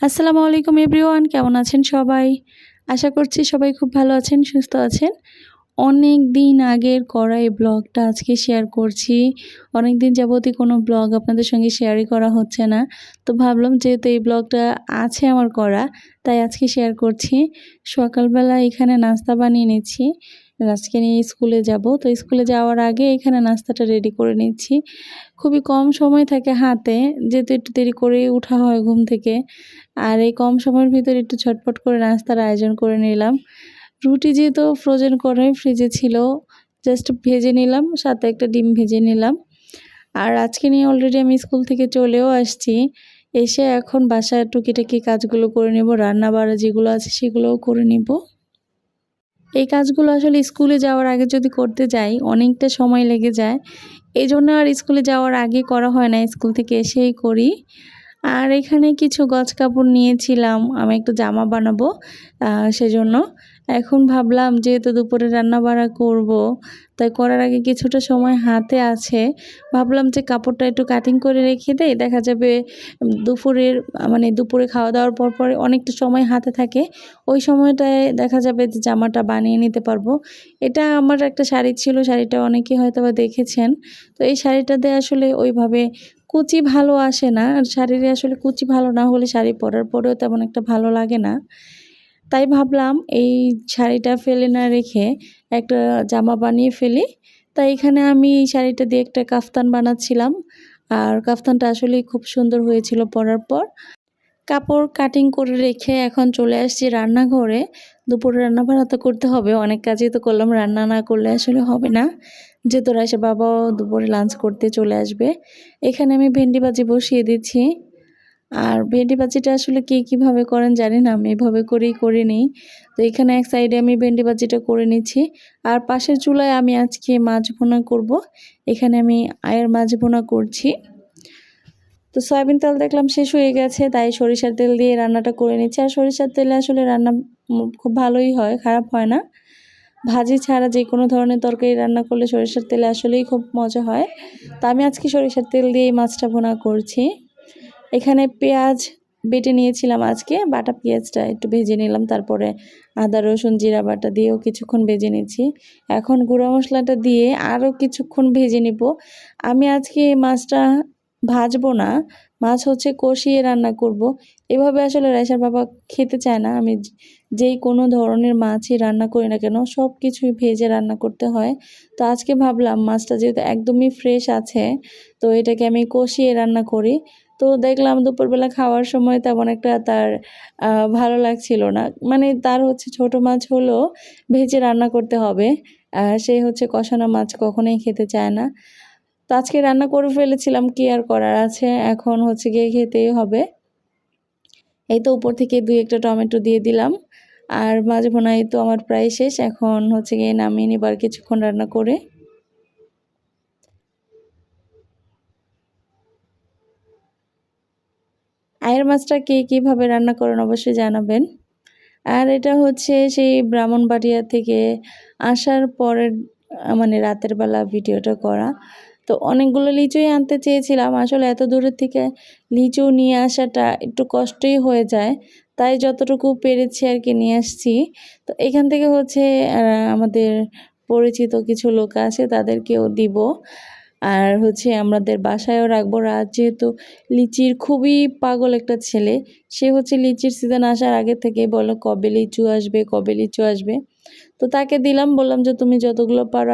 আসসালামু আলাইকুম এভরিওয়ান, কেমন আছেন সবাই? আশা করছি সবাই খুব ভালো আছেন, সুস্থ আছেন। অনেক দিন আগের করা এই ব্লগটা আজকে শেয়ার করছি। অনেক দিন যাবতই কোনো ব্লগ আপনাদের সঙ্গে শেয়ারই করা হচ্ছে না। তো ভাবলাম যেহেতু এই ব্লগটা আছে আমার করা, তাই আজকে শেয়ার করছি। সকালবেলা এখানে নাস্তা বানিয়ে নিচ্ছি। আজকে নিয়ে স্কুলে যাব। তো স্কুলে যাওয়ার আগে এখানে নাস্তাটা রেডি করে নিচ্ছি। খুবই কম সময় থাকে হাতে, যেহেতু একটু দেরি করে উঠা হয় ঘুম থেকে। আর এই কম সময়ের ভিতরে একটু ছটপট করে নাস্তার আয়োজন করে নিলাম। রুটি যেহেতু ফ্রোজেন করে ফ্রিজে ছিল জাস্ট ভেজে নিলাম, সাথে একটা ডিম ভেজে নিলাম। আর আজকে নিয়ে অলরেডি আমি স্কুল থেকে চলেও আসছি। এসে এখন বাসায় টুকিটাকি কাজগুলো করে নেব রান্না বাড়া যেগুলো আছে সেগুলোও করে নেব। এই কাজগুলো আসলে স্কুলে যাওয়ার আগে যদি করতে যাই, অনেকটা সময় লেগে যায়। এই জন্য আর স্কুলে যাওয়ার আগে করা হয় না, স্কুল থেকে এসেই করি। আর এখানে কিছু গছ কাপড় নিয়েছিলাম, আমি একটু জামা বানাবো সেজন্য। এখন ভাবলাম যেহেতু দুপুরে রান্না বাড়া করব, তাই করার আগে কিছুটা সময় হাতে আছে, ভাবলাম যে কাপড়টা একটু কাটিং করে রেখে দেয় দেখা যাবে দুপুরের মানে দুপুরে খাওয়া দাওয়ার পর পরে অনেকটা সময় হাতে থাকে, ওই সময়টায় দেখা যাবে যে জামাটা বানিয়ে নিতে পারব। এটা আমার একটা শাড়ি ছিল, শাড়িটা অনেকে হয়তো বা দেখেছেন, তো এই শাড়িটাতে আসলে ওইভাবে কুচি ভালো আসে না। আর শাড়িরে আসলে কুচি ভালো না হলে শাড়ি পরার পরেও তেমন একটা ভালো লাগে না। তাই ভাবলাম এই শাড়িটা ফেলে না রেখে একটা জামা বানিয়ে ফেলি। তাই এখানে আমি এই শাড়িটা দিয়ে একটা কাফতান বানাচ্ছিলাম। আর কাফতানটা আসলেই খুব সুন্দর হয়েছিল পরার পর। কাপড় কাটিং করে রেখে এখন চলে আসছি রান্নাঘরে। দুপুরে রান্না বান্না তো করতে হবে, অনেক কাজই তো করলাম, রান্না না করলে আসলে হবে না। যে তোরা এসে বাবাও দুপুরে লাঞ্চ করতে চলে আসবে। এখানে আমি ভেন্ডি ভাজি বসিয়ে দিচ্ছি। আর ভেন্ডি ভাজিটা আসলে কে কীভাবে করেন জানি না, আমি এভাবে করেই করে নিই। তো এখানে এক সাইডে আমি ভেন্ডি ভাজিটা করে নিচ্ছি। আর পাশের চুলায় আমি আজকে মাছ ভুনা করব। এখানে আমি আয়ের মাছ ভুনা করছি। তো সয়াবিন তেল দেখলাম শেষ হয়ে গেছে, তাই সরিষার তেল দিয়ে রান্নাটা করে নিচ্ছি। আর সরিষার তেলে আসলে রান্না খুব ভালোই হয়, খারাপ হয় না। ভাজি ছাড়া যে কোনো ধরনের তরকারি রান্না করলে সরিষার তেলে আসলেই খুব মজা হয়। তা আমি আজকে সরিষার তেল দিয়ে এই মাছটা ভোনা করছি। এখানে পেঁয়াজ বেটে নিয়েছিলাম আজকে, বাটা পেঁয়াজটা একটু ভেজে নিলাম, তারপরে আদা, রসুন, জিরা বাটা দিয়েও কিছুক্ষণ ভেজে নিচ্ছি। এখন গুঁড়ো মশলাটা দিয়ে আরও কিছুক্ষণ ভেজে নিব। আমি আজকে মাছটা ভাজবো না। মাছ হচ্ছে কষিয়ে রান্না করব। এভাবে আসলে রাইসার বাবা খেতে চায় না। আমি যেই কোনো ধরনের মাছই রান্না করি না কেন সব কিছুই ভেজে রান্না করতে হয়। তো আজকে ভাবলাম মাছটা যেহেতু একদমই ফ্রেশ আছে, তো এটাকে আমি কষিয়ে রান্না করি। তো দেখলাম দুপুরবেলা খাওয়ার সময় তেমন একটা তার ভালো লাগছিল না। মানে তার হচ্ছে ছোট মাছ হলো ভেজে রান্না করতে হবে। সে হচ্ছে কষানো মাছ কখনোই খেতে চায় না। তো আজকে রান্না করে ফেলেছিলাম, কি আর করার আছে? এখন হচ্ছে গিয়ে খেতেই হবে। এই তো উপর থেকে দুই একটা টমেটো দিয়ে দিলাম। আর মাঝে ভোনাই তো আমার প্রায় শেষ, এখন হচ্ছে গিয়ে নামিয়ে নিবার কিছুক্ষণ রান্না করে। আয়ের মাছটা কে কীভাবে রান্না করেন অবশ্যই জানাবেন। আর এটা হচ্ছে সেই ব্রাহ্মণবাড়িয়া থেকে আসার পরের মানে রাতের বেলা ভিডিওটা করা। তো অনেকগুলো লিচুই আনতে চেয়েছিলাম। আসলে এত দূরের থেকে লিচু নিয়ে আসাটা একটু কষ্টই হয়ে যায়। তাই যতটুকু পেরেছি আর কি নিয়ে আসছি। তো এখান থেকে হচ্ছে আমাদের পরিচিত কিছু লোক আছে তাদেরকেও দিব। আর হচ্ছে আমাদের বাসায়ও রাখব। রাত যেহেতু লিচির খুবই পাগল একটা ছেলে, সে হচ্ছে লিচির সিজন আসার আগে থেকে বলো, কবে লিচু আসবে, কবে লিচু আসবে? তো তাকে দিলাম, বললাম যে, তুমি যতগুলো পারো